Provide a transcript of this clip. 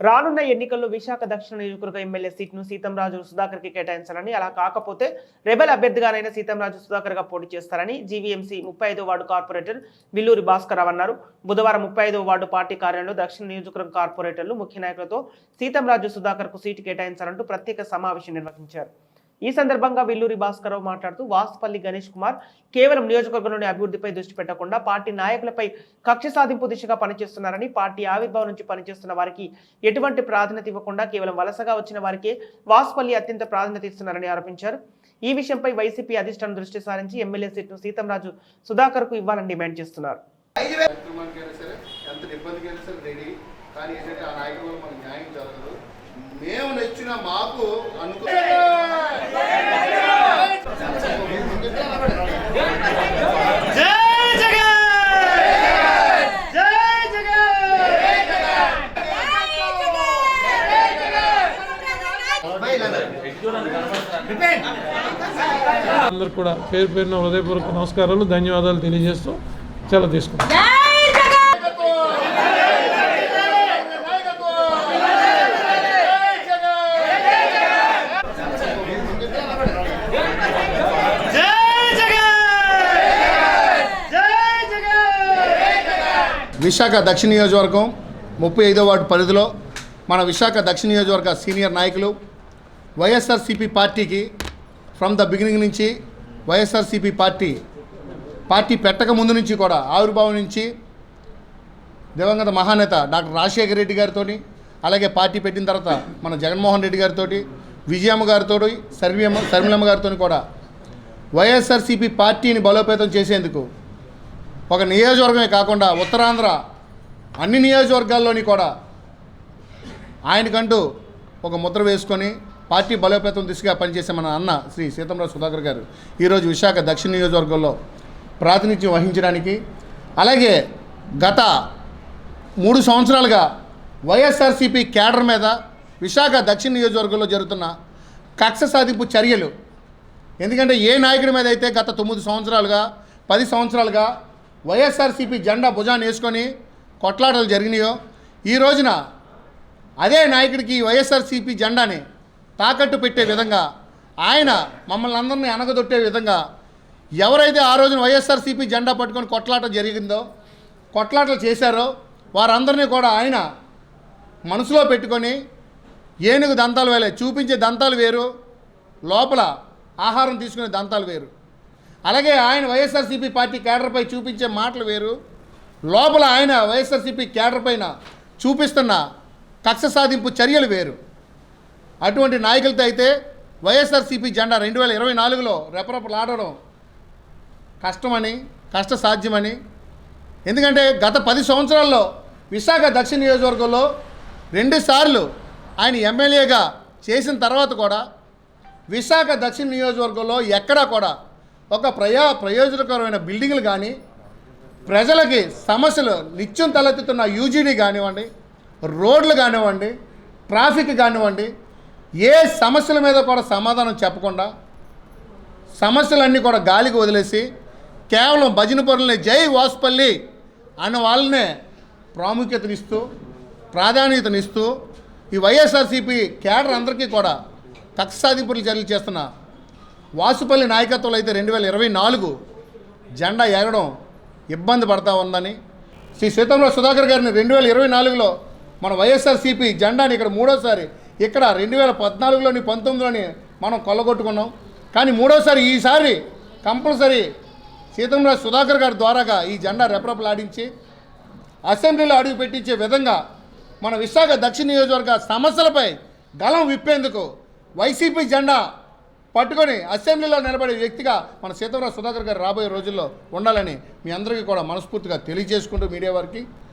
రానున్న ఎన్నికల్లో విశాఖ దక్షిణ నియోజకవర్గ ఎమ్మెల్యే సీట్ను సీతంరాజు సుధాకర్కి కేటాయించాలని అలా కాకపోతే రెబల్ అభ్యర్థిగానైనా సీతంరాజు సుధాకర్గా పోటీ చేస్తారని జీవీఎంసీ ముప్పై ఐదో వార్డు కార్పొరేటర్ విల్లూరి భాస్కర్ అన్నారు. బుధవారం ముప్పై ఐదో వార్డు పార్టీ కార్యాలయంలో దక్షిణ నియోజకవర్గ కార్పొరేటర్లు ముఖ్య నాయకులతో సీతంరాజు సుధాకర్కు సీటు కేటాయించాలంటూ ప్రత్యేక సమావేశం నిర్వహించారు. ఈ సందర్భంగా విల్లూరి భాస్కరరావు మాట్లాడుతూ వాసుపల్లి గణేష్ కుమార్ కేవలం నియోజకవర్గంలోని అభివృద్ధిపై దృష్టి పెట్టకుండా పార్టీ నాయకులపై కక్ష సాధింపు దిశగా పనిచేస్తున్నారని పార్టీ ఆవిర్భావం నుంచి పనిచేస్తున్న వారికి ఎటువంటి ప్రాధాన్యత ఇవ్వకుండా కేవలం వలసగా వచ్చిన వారికే వాసుపల్లి అత్యంత ప్రాధాన్యత ఇస్తున్నారని ఆరోపించారు. ఈ విషయంపై వైసీపీ అధిష్టానం దృష్టి సారించి ఎమ్మెల్యే సీట్ను సీతంరాజు సుధాకర్కు ఇవ్వాలని డిమాండ్ చేస్తున్నారు. కానీ ఏంటంటే ఆ నాయకుల వల్ల మనకు న్యాయం జరగదు. మేము నచ్చిన మాకు అనుకూ అందరికి కూడా పేరు పేరున హృదయపూర్వక నమస్కారాలు ధన్యవాదాలు తెలియజేస్తూ చాలా తీసుకుంటాం విశాఖ దక్షిణ నియోజకవర్గం ముప్పై ఐదో వార్డు పరిధిలో మన విశాఖ దక్షిణ నియోజకవర్గ సీనియర్ నాయకులు వైఎస్ఆర్సీపీ పార్టీకి ఫ్రమ్ ద బిగినింగ్ నుంచి వైఎస్ఆర్సీపీ పార్టీ పార్టీ పెట్టక ముందు నుంచి కూడా ఆవిర్భావం నుంచి దివంగత మహానేత డాక్టర్ రాజశేఖర రెడ్డి గారితో అలాగే పార్టీ పెట్టిన తర్వాత మన జగన్మోహన్ రెడ్డి గారితో విజయమ్మ గారితో సర్వీయమ్మ శర్మిలమ్మ గారితో కూడా వైఎస్ఆర్సీపీ పార్టీని బలోపేతం చేసేందుకు ఒక నియోజకవర్గమే కాకుండా ఉత్తరాంధ్ర అన్ని నియోజకవర్గాల్లోని కూడా ఆయనకంటూ ఒక ముద్ర వేసుకొని పార్టీ బలోపేతం దిశగా పనిచేసే మన అన్న శ్రీ సీతంరావు సుధాకర్ గారు ఈరోజు విశాఖ దక్షిణ నియోజకవర్గంలో ప్రాతినిధ్యం వహించడానికి అలాగే గత మూడు సంవత్సరాలుగా వైఎస్ఆర్సీపీ క్యాడర్ మీద విశాఖ దక్షిణ నియోజకవర్గంలో జరుగుతున్న కక్ష సాధింపు చర్యలు. ఎందుకంటే ఏ నాయకుడి మీద అయితే గత తొమ్మిది సంవత్సరాలుగా పది సంవత్సరాలుగా వైఎస్ఆర్సీపీ జెండా భుజాన్ని వేసుకొని కొట్లాటలు జరిగినాయో ఈ రోజున అదే నాయకుడికి వైఎస్ఆర్సీపీ జెండాని తాకట్టు పెట్టే విధంగా ఆయన మమ్మల్ని అందరినీ అనగదొట్టే విధంగా ఎవరైతే ఆ రోజున వైఎస్ఆర్సీపీ జెండా పట్టుకొని కొట్లాట జరిగిందో కొట్లాటలు చేశారో వారందరినీ కూడా ఆయన మనసులో పెట్టుకొని ఏనుగు దంతాలు వేలే చూపించే దంతాలు వేరు లోపల ఆహారం తీసుకునే దంతాలు వేరు. అలాగే ఆయన వైఎస్ఆర్సీపీ పార్టీ కేడర్పై చూపించే మాటలు వేరు. లోపల ఆయన వైఎస్ఆర్సీపీ కేడర్ పైన చూపిస్తున్న కక్ష సాధింపు చర్యలు వేరు. అటువంటి నాయకులతో అయితే వైఎస్ఆర్సీపీ జెండా రెండు వేల ఇరవై నాలుగులో రెపరెపలాడడం కష్టమని కష్ట సాధ్యమని ఎందుకంటే గత పది సంవత్సరాల్లో విశాఖ దక్షిణ నియోజకవర్గంలో రెండుసార్లు ఆయన ఎమ్మెల్యేగా చేసిన తర్వాత కూడా విశాఖ దక్షిణ నియోజకవర్గంలో ఎక్కడా కూడా ఒక ప్రయా ప్రయోజనకరమైన బిల్డింగ్లు కానీ ప్రజలకి సమస్యలు నిత్యం తలెత్తుతున్న యూజీడీ కానివ్వండి రోడ్లు కానివ్వండి ట్రాఫిక్ కానివ్వండి ఏ సమస్యల మీద కూడా సమాధానం చెప్పకుండా సమస్యలన్నీ కూడా గాలికి వదిలేసి కేవలం భజన పరులని జై వాసుపల్లి అన్న వాళ్ళనే ప్రాముఖ్యతనిస్తూ ప్రాధాన్యతనిస్తూ ఈ వైఎస్ఆర్సీపీ కేడర్ అందరికీ కూడా కక్ష సాధింపులు చర్యలు చేస్తున్న వాసుపల్లి నాయకత్వంలో అయితే రెండు వేల ఇరవై నాలుగు జెండా ఎగడం ఇబ్బంది పడతా ఉందని శ్రీ సీతంలో సుధాకర్ గారిని రెండు వేల ఇరవై నాలుగులో మన వైఎస్ఆర్సీపీ జెండాని ఇక్కడ మూడోసారి ఇక్కడ రెండు వేల పద్నాలుగులోని పంతొమ్మిదిలోని మనం కొల్లగొట్టుకున్నాం. కానీ మూడోసారి ఈసారి కంపల్సరీ సీతంరాజు సుధాకర్ గారి ద్వారాగా ఈ జెండా రెపరెపలాడించి అసెంబ్లీలో అడుగు పెట్టించే విధంగా మన విశాఖ దక్షిణ నియోజకవర్గ సమస్యలపై గలం విప్పేందుకు వైసీపీ జెండా పట్టుకొని అసెంబ్లీలో నిలబడే వ్యక్తిగా మన సీతారాం సుధాకర్ గారు రాబోయే రోజుల్లో ఉండాలని మీ అందరికీ కూడా మనస్ఫూర్తిగా తెలియజేసుకుంటూ మీడియా వారికి